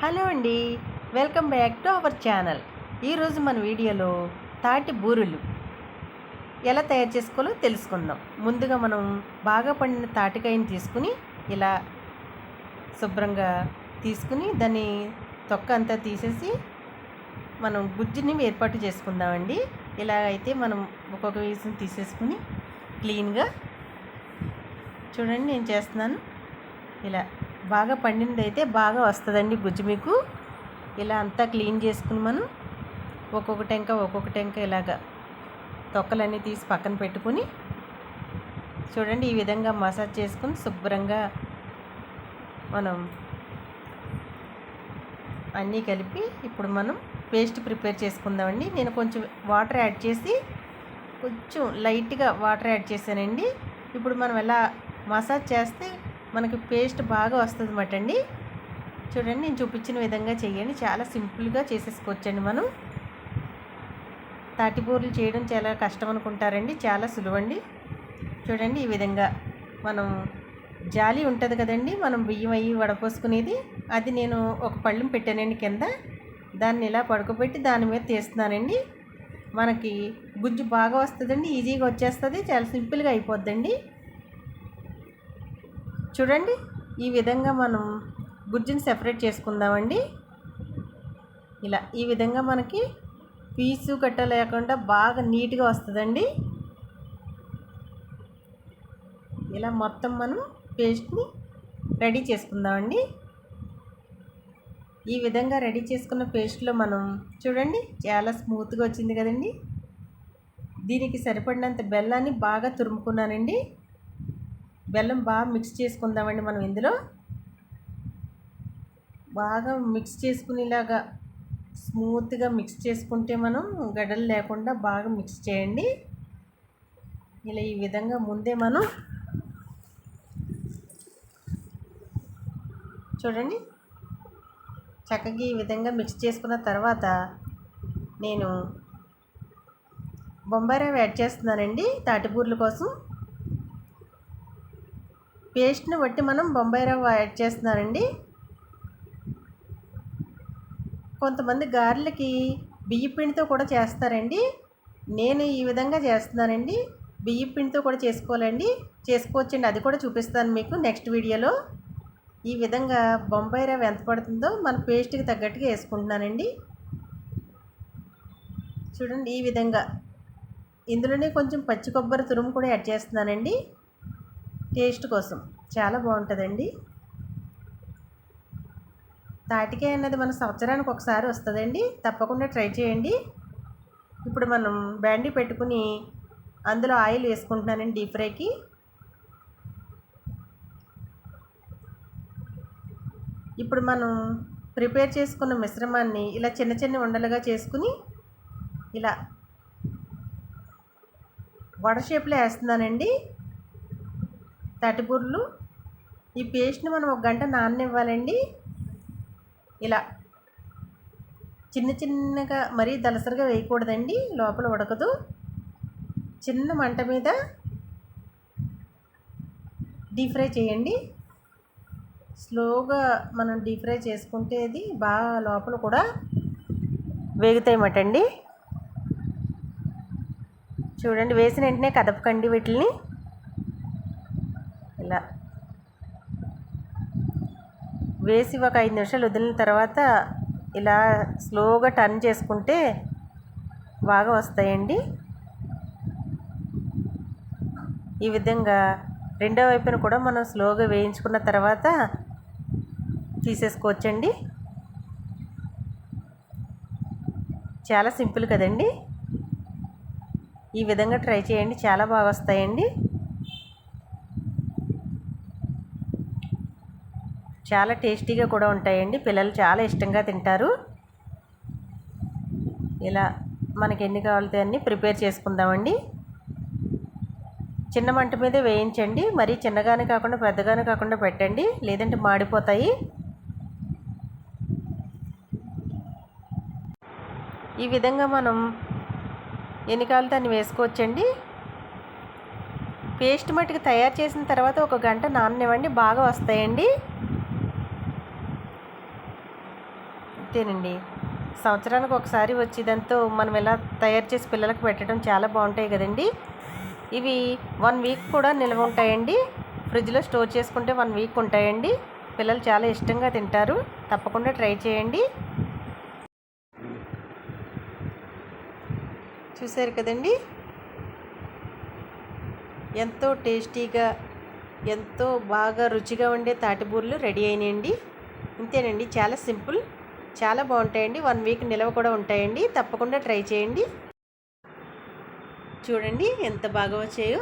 Hello అండి welcome back to our channel. ఈరోజు మన వీడియోలో తాటి బూరెలు. ఎలా తయారు చేసుకోవాలో తెలుసుకుందాం. ముందుగా మనం బాగా పండిన తాటికాయని తీసుకుని ఇలా శుభ్రంగా తీసుకుని దాన్ని తొక్క అంతా తీసేసి మనం గుజ్జుని ఏర్పాటు చేసుకుందామండి. ఇలా అయితే మనం ఒక్కొక్క పీసుని తీసేసుకుని క్లీన్గా చూడండి నేను చేస్తున్నాను. ఇలా బాగా పండినది అయితే బాగా వస్తుందండి గుజ్జు మీకు. ఇలా అంతా క్లీన్ చేసుకుని మనం ఒక్కొక్క టెంక ఒక్కొక్క టెంక ఇలాగా తొక్కలన్నీ తీసి పక్కన పెట్టుకుని చూడండి ఈ విధంగా మసాజ్ చేసుకుని శుభ్రంగా మనం అన్నీ కలిపి ఇప్పుడు మనం పేస్ట్ ప్రిపేర్ చేసుకుందామండి. నేను కొంచెం వాటర్ యాడ్ చేసి కొంచెం లైట్గా వాటర్ యాడ్ చేశానండి. ఇప్పుడు మనం ఎలా మసాజ్ చేస్తే మనకి పేస్ట్ బాగా వస్తుంది అన్నమాట అండి చూడండి నేను చూపించిన విధంగా చేయండి. చాలా సింపుల్గా చేసేసుకోవచ్చండి మనం. తాటిపూరలు చేయడం చాలా కష్టం అనుకుంటారండి. చాలా సులువండి. చూడండి ఈ విధంగా మనం జాలి ఉంటుంది కదండి. మనం బియ్యం అయ్యి వడపోసుకునేది. అది నేను ఒక పళ్ళెం పెట్టానండి కింద. దాన్ని ఇలా పడుకోబెట్టి దాని మీద తీస్తున్నానండి. మనకి గుజ్జు బాగా వస్తుందండి. ఈజీగా వచ్చేస్తుంది. చాలా సింపుల్గా అయిపోద్దండి. చూడండి ఈ విధంగా మనం గుజ్జుని సెపరేట్ చేసుకుందామండి. ఇలా ఈ విధంగా మనకి పీసు కట్ట లేకుండా బాగా నీట్గా వస్తుందండి. ఇలా మొత్తం మనం పేస్ట్ని రెడీ చేసుకుందామండి. ఈ విధంగా రెడీ చేసుకున్న పేస్ట్లో మనం చూడండి చాలా స్మూత్గా వచ్చింది కదండి. దీనికి సరిపడినంత బెల్లాన్ని బాగా తురుముకున్నానండి. బెల్లం బాగా మిక్స్ చేసుకుందామండి మనం ఇందులో. బాగా మిక్స్ చేసుకునేలాగా స్మూత్గా మిక్స్ చేసుకుంటే మనం గడ్డలు లేకుండా బాగా మిక్స్ చేయండి. ఇలా ఈ విధంగా ముందే మనం చూడండి. చక్కగా ఈ విధంగా మిక్స్ చేసుకున్న తర్వాత నేను బొంబాయి యాడ్ చేస్తున్నానండి. తాటిపూర్ల కోసం. పేస్ట్ని బట్టి మనం బొంబాయి రవ్వ యాడ్ చేస్తున్నానండి కొంతమంది గారెలకి బియ్య పిండితో కూడా చేస్తారండి. నేను ఈ విధంగా చేస్తున్నానండి. బియ్య పిండితో కూడా చేసుకోవాలండి. చేసుకోవచ్చండి. అది కూడా చూపిస్తాను మీకు నెక్స్ట్ వీడియోలో. ఈ విధంగా బొంబాయి రవ్వ ఎంత పడుతుందో మన పేస్ట్కి తగ్గట్టుగా వేసుకుంటున్నానండి. చూడండి ఈ విధంగా. ఇందులోనే కొంచెం పచ్చి కొబ్బరి తురుము కూడా యాడ్ చేస్తున్నానండి. టేస్ట్ కోసం. చాలా బాగుంటుందండి. తాటికాయ అన్నది మన సంవత్సరానికి ఒకసారి వస్తుందండి. తప్పకుండా ట్రై చేయండి. ఇప్పుడు మనం బ్యాండీ పెట్టుకుని అందులో ఆయిల్ వేసుకుంటున్నానండి డీప్ ఫ్రైకి. ఇప్పుడు మనం ప్రిపేర్ చేసుకున్న మిశ్రమాన్ని ఇలా చిన్న చిన్న ఉండలుగా చేసుకుని ఇలా వడ షేప్లో వేస్తున్నానండి. తటిబుర్లు ఈ పేస్ట్ని మనం ఒక గంట నాననివ్వాలండి. ఇలా చిన్న చిన్నగా మరీ దలసరిగా వేయకూడదండి లోపల ఉడకదు. చిన్న మంట మీద డీప్ ఫ్రై చేయండి. స్లోగా మనం డీప్ ఫ్రై చేసుకుంటే అది బాగా లోపల కూడా వేగుతాయన్నమాట అండి. చూడండి వేసిన వెంటనే కదపకండి వీటిని ఇలా వేసి ఒక ఐదు నిమిషాలు వదిలిన తర్వాత ఇలా స్లోగా టర్న్ చేసుకుంటే బాగా వస్తాయండి. ఈ విధంగా రెండో వైపున కూడా మనం స్లోగా వేయించుకున్న తర్వాత తీసేసుకోవచ్చండి. చాలా సింపుల్ కదండి. ఈ విధంగా ట్రై చేయండి చాలా బాగా వస్తాయండి. చాలా టేస్టీగా కూడా ఉంటాయండి. పిల్లలు చాలా ఇష్టంగా తింటారు. ఇలా మనకి ఎన్ని కావాలితే అన్నీ ప్రిపేర్ చేసుకుందామండి. చిన్న మంట మీదే వేయించండి. మరీ చిన్నగానే కాకుండా పెద్దగానే కాకుండా పెట్టండి. లేదంటే మాడిపోతాయి. ఈ విధంగా మనం ఎన్ని కావాలితే అన్ని వేసుకోవచ్చండి. పేస్ట్ మట్టుకు తయారు చేసిన తర్వాత ఒక గంట నాననివ్వండి. బాగా వస్తాయండి. అంతేనండి. సంవత్సరానికి ఒకసారి వచ్చేదంతో మనం ఇలా తయారు చేసి పిల్లలకు పెట్టడం చాలా బాగుంటాయి కదండి. ఇవి వన్ వీక్ కూడా నిల్వ ఉంటాయండి. ఫ్రిడ్జ్లో స్టోర్ చేసుకుంటే వన్ వీక్ ఉంటాయండి. పిల్లలు చాలా ఇష్టంగా తింటారు. తప్పకుండా ట్రై చేయండి. చూసారు కదండి. ఎంతో టేస్టీగా ఎంతో బాగా రుచిగా ఉండే తాటిబూరలు రెడీ అయినాయండి. ఇంతేనండి. చాలా సింపుల్. చాలా బాగుంటాయండి. వన్ వీక్ నిలవ కూడా ఉంటాయండి. తప్పకుండా ట్రై చేయండి. చూడండి ఎంత బాగా వచ్చాయో.